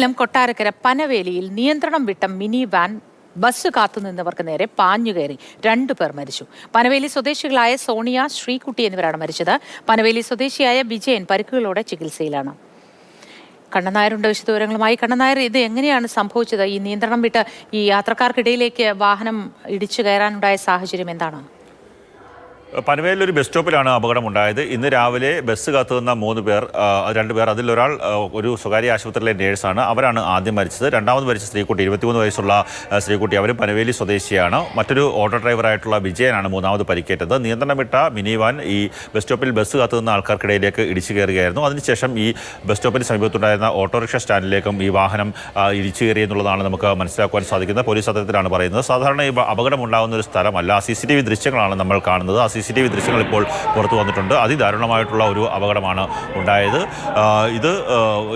കൊല്ലം കൊട്ടാരക്കര പനവേലിയിൽ നിയന്ത്രണം വിട്ട mini van bus കാത്തുനിന്നവർക്ക് നേരെ പാഞ്ഞുകയറി രണ്ടുപേർ മരിച്ചു. പനവേലി സ്വദേശികളായ സോണിയ ശ്രീകുട്ടി എന്നിവരാണ് മരിച്ചത്. പനവേലി സ്വദേശിയായ വിജയൻ പരിക്കുകളോടെ ചികിത്സയിലാണ്. കണ്ണനായരുണ്ട്. വിശദവിവരങ്ങളുമായി കണ്ണനായർ ഇത് എങ്ങനെയാണ് സംഭവിച്ചത്? ഈ നിയന്ത്രണം വിട്ട് ഈ യാത്രക്കാർക്കിടയിലേക്ക് വാഹനം ഇടിച്ചു കയറാനുണ്ടായ സാഹചര്യം എന്താണ്? പനവേലിൽ ഒരു ബസ് സ്റ്റോപ്പിലാണ് അപകടമുണ്ടായത്. ഇന്ന് രാവിലെ ബസ് കാത്തുനിന്ന മൂന്ന് പേർ രണ്ട് പേർ അതിലൊരാൾ ഒരു സ്വകാര്യ ആശുപത്രിയിലെ നേഴ്സാണ്. അവരാണ് ആദ്യം മരിച്ചത്. രണ്ടാമത് മരിച്ച സ്ത്രീക്കുട്ടി ഇരുപത്തിമൂന്ന് വയസ്സുള്ള സ്ത്രീക്കുട്ടി അവരും പനവേലി സ്വദേശിയാണ്. മറ്റൊരു ഓട്ടോ ഡ്രൈവറായിട്ടുള്ള വിജയനാണ് മൂന്നാമത് പരിക്കേറ്റത്. നിയന്ത്രണം വിട്ട മിനി വാൻ ഈ ബസ് സ്റ്റോപ്പിൽ ബസ് കാത്തുനിന്ന ആൾക്കാർക്കിടയിലേക്ക് ഇടിച്ചു കയറുകയായിരുന്നു. അതിനുശേഷം ഈ ബസ് സ്റ്റോപ്പിന് സമീപത്തുണ്ടായിരുന്ന ഓട്ടോറിക്ഷ സ്റ്റാൻഡിലേക്കും ഈ വാഹനം ഇടിച്ചു കയറിയെന്നുള്ളതാണ് നമുക്ക് മനസ്സിലാക്കുവാൻ സാധിക്കുന്നത്. പോലീസ് അദ്ദേഹത്തിലാണ് പറയുന്നത്. സാധാരണ ഈ അപകടം ഉണ്ടാകുന്ന ഒരു സ്ഥലമല്ല. സി സി ടി വി ദൃശ്യങ്ങളാണ് നമ്മൾ കാണുന്നത്. ആ സി സി ടി വി ദൃശ്യങ്ങൾ ഇപ്പോൾ പുറത്തു വന്നിട്ടുണ്ട്. അതിദാരുണമായിട്ടുള്ള ഒരു അപകടമാണ് ഉണ്ടായത്. ഇത്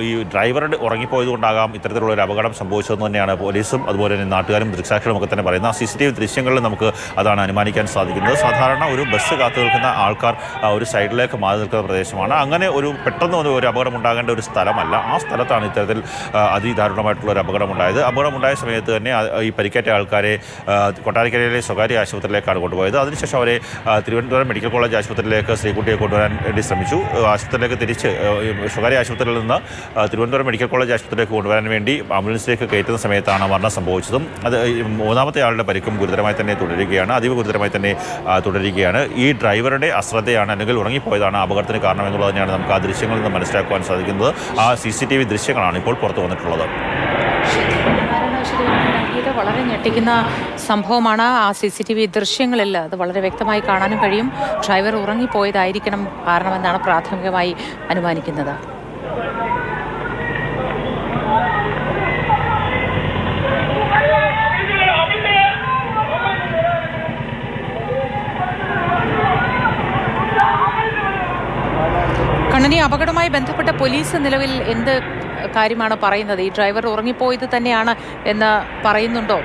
ഈ ഡ്രൈവറുടെ ഉറങ്ങിപ്പോയത് കൊണ്ടാകാം ഇത്തരത്തിലുള്ള ഒരു അപകടം സംഭവിച്ചതെന്ന് തന്നെയാണ് പോലീസും അതുപോലെ തന്നെ നാട്ടുകാരും ദൃക്സാക്ഷികളും ഒക്കെ തന്നെ പറയുന്നത്. ആ സി സി ടി വി ദൃശ്യങ്ങളിൽ നമുക്ക് അതാണ് അനുമാനിക്കാൻ സാധിക്കുന്നത്. സാധാരണ ഒരു ബസ് കാത്തു നിൽക്കുന്ന ആൾക്കാർ ഒരു സൈഡിലേക്ക് മാറി നിൽക്കുന്ന പ്രദേശമാണ്. അങ്ങനെ ഒരു പെട്ടെന്ന് ഒരു അപകടം ഉണ്ടാകേണ്ട ഒരു സ്ഥലമല്ല. ആ സ്ഥലത്താണ് ഇത്തരത്തിൽ അതിദാരുണമായിട്ടുള്ള ഒരു അപകടം ഉണ്ടായത്. അപകടമുണ്ടായ സമയത്ത് തന്നെ ഈ പരിക്കേറ്റ ആൾക്കാരെ കൊട്ടാരക്കരയിലെ സ്വകാര്യ ആശുപത്രിയിലേക്കാണ് കൊണ്ടുപോയത്. അതിനുശേഷം അവരെ തിരുവനന്തപുരം മെഡിക്കൽ കോളേജ് ആശുപത്രിയിലേക്ക് സ്ത്രീകുട്ടിയെ കൊണ്ടുവരാൻ വേണ്ടി ശ്രമിച്ചു. ആശുപത്രിയിലേക്ക് തിരിച്ച് സ്വകാര്യ ആശുപത്രിയിൽ നിന്ന് തിരുവനന്തപുരം മെഡിക്കൽ കോളേജ് ആശുപത്രിയിലേക്ക് കൊണ്ടുവരാൻ വേണ്ടി ആംബുലൻസിലേക്ക് കയറ്റുന്ന സമയത്താണ് മരണം സംഭവിച്ചതും. അത് മൂന്നാമത്തെ ആളുടെ പരിക്കും ഗുരുതരമായി തന്നെ തുടരുകയാണ്. അതീവ ഗുരുതരമായി തന്നെ തുടരുകയാണ്. ഈ ഡ്രൈവറുടെ അശ്രദ്ധയാണ് അല്ലെങ്കിൽ ഉറങ്ങിപ്പോയതാണ് അപകടത്തിന് കാരണം എന്നുള്ളത് തന്നെയാണ് നമുക്ക് ആ ദൃശ്യങ്ങളിൽ നിന്ന് മനസ്സിലാക്കുവാൻ സാധിക്കുന്നത്. ആ സി സി ടി വി ദൃശ്യങ്ങളാണ് ഇപ്പോൾ പുറത്തു വന്നിട്ടുള്ളത്. നൽകിയത് വളരെ ഞെട്ടിക്കുന്ന സംഭവമാണ്. ആ സി സി ടി വി ദൃശ്യങ്ങളിൽ അത് വളരെ വ്യക്തമായി കാണാനും കഴിയും. ഡ്രൈവർ ഉറങ്ങിപ്പോയതായിരിക്കണം കാരണമെന്നാണ് പ്രാഥമികമായി അനുമാനിക്കുന്നത്. കണ്ണനി അപകടവുമായി ബന്ധപ്പെട്ട പോലീസ് നിലവിൽ എന്ത് കാര്യമാണ് പറയുന്നത്. ഈ ഡ്രൈവർ ഉറങ്ങിപ്പോയത് തന്നെയാണ് എന്ന് പറയുന്നുണ്ടോ?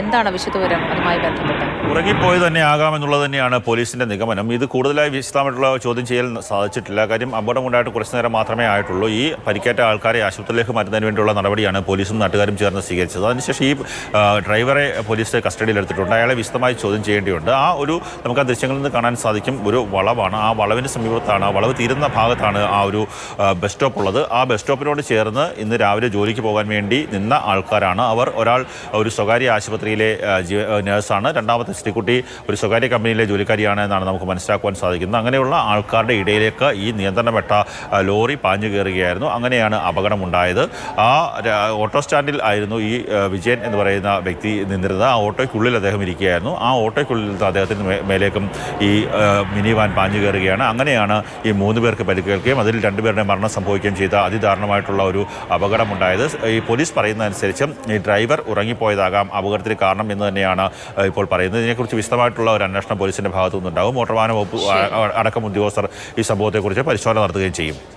എന്താണ് വിശദവിവരം അതുമായി ബന്ധപ്പെട്ട്? ഉറങ്ങിപ്പോയത് തന്നെ ആകാമെന്നുള്ളത് തന്നെയാണ് പോലീസിന്റെ നിഗമനം. ഇത് കൂടുതലായി വിശദമായിട്ടുള്ള ചോദ്യം ചെയ്യാൻ സാധിച്ചിട്ടില്ല. കാര്യം അപകടം ഉണ്ടായിട്ട് കുറച്ചു നേരം മാത്രമേ ആയിട്ടുള്ളൂ. ഈ പരിക്കേറ്റ ആൾക്കാരെ ആശുപത്രിയിലേക്ക് മാറ്റുന്നതിന് വേണ്ടിയുള്ള നടപടിയാണ് പോലീസും നാട്ടുകാരും ചേർന്ന് സ്വീകരിച്ചത്. അതിനുശേഷം ഈ ഡ്രൈവറെ പോലീസ് കസ്റ്റഡിയിൽ എടുത്തിട്ടുണ്ട്. അയാളെ വിശദമായി ചോദ്യം ചെയ്യേണ്ടിയുണ്ട്. ആ ഒരു നമുക്ക് ആ ദൃശ്യങ്ങളിൽ നിന്ന് കാണാൻ സാധിക്കും ഒരു വളവാണ്. ആ വളവിന് സമീപത്താണ് ആ വളവ് തീരുന്ന ഭാഗത്താണ് ആ ഒരു ബസ് സ്റ്റോപ്പ് ഉള്ളത്. ആ ബസ് സ്റ്റോപ്പിനോട് ചേർന്ന് ഇന്ന് രാവിലെ ജോലിക്ക് പോകാൻ വേണ്ടി നിന്ന ആൾക്കാരാണ്. അവർ ഒരാൾ ഒരു സ്വകാര്യ ആശുപത്രിയിലെ നേഴ്സാണ്. രണ്ടാമത്തെ സ്ത്രീക്കുട്ടി ഒരു സ്വകാര്യ കമ്പനിയിലെ ജോലിക്കാരിയാണ് എന്നാണ് നമുക്ക് മനസ്സിലാക്കുവാൻ സാധിക്കുന്നത്. അങ്ങനെയുള്ള ആൾക്കാരുടെ ഇടയിലേക്ക് ഈ നിയന്ത്രണപ്പെട്ട ലോറി പാഞ്ഞു കയറുകയായിരുന്നു. അങ്ങനെയാണ് അപകടമുണ്ടായത്. ആ ഓട്ടോ സ്റ്റാൻഡിൽ ആയിരുന്നു ഈ വിജയൻ എന്ന് പറയുന്ന വ്യക്തി നിന്നിരുന്നത്. ആ ഓട്ടോയ്ക്കുള്ളിൽ അദ്ദേഹം ഇരിക്കുകയായിരുന്നു. ആ ഓട്ടോയ്ക്കുള്ളിൽ അദ്ദേഹത്തിന് മേലേക്കും ഈ മിനി വാൻ പാഞ്ഞു കയറുകയാണ്. അങ്ങനെയാണ് ഈ മൂന്ന് പേർക്ക് പരിക്കേൽക്കുകയും അതിൽ രണ്ടുപേരുടെ മരണം സംഭവിക്കുകയും ചെയ്ത അതിദാരുണമായിട്ടുള്ള ഒരു അപകടമുണ്ടായത്. ഈ പോലീസ് പറയുന്നതനുസരിച്ച് ഈ ഡ്രൈവർ ഉറങ്ങിപ്പോയതാകാം. അപകടത്തിന് കാരണം എന്ന് തന്നെയാണ് ഇപ്പോൾ പറയുന്നത്. ഇതിനെക്കുറിച്ച് വിശദമായിട്ടുള്ള ഒരു അന്വേഷണം പോലീസിന്റെ ഭാഗത്തു നിന്നുണ്ടാകും മോട്ടോർ വാഹന വകുപ്പ് അടക്കം ഉദ്യോഗസ്ഥർ ഈ സംഭവത്തെക്കുറിച്ച് പരിശോധന നടത്തുകയും ചെയ്യും.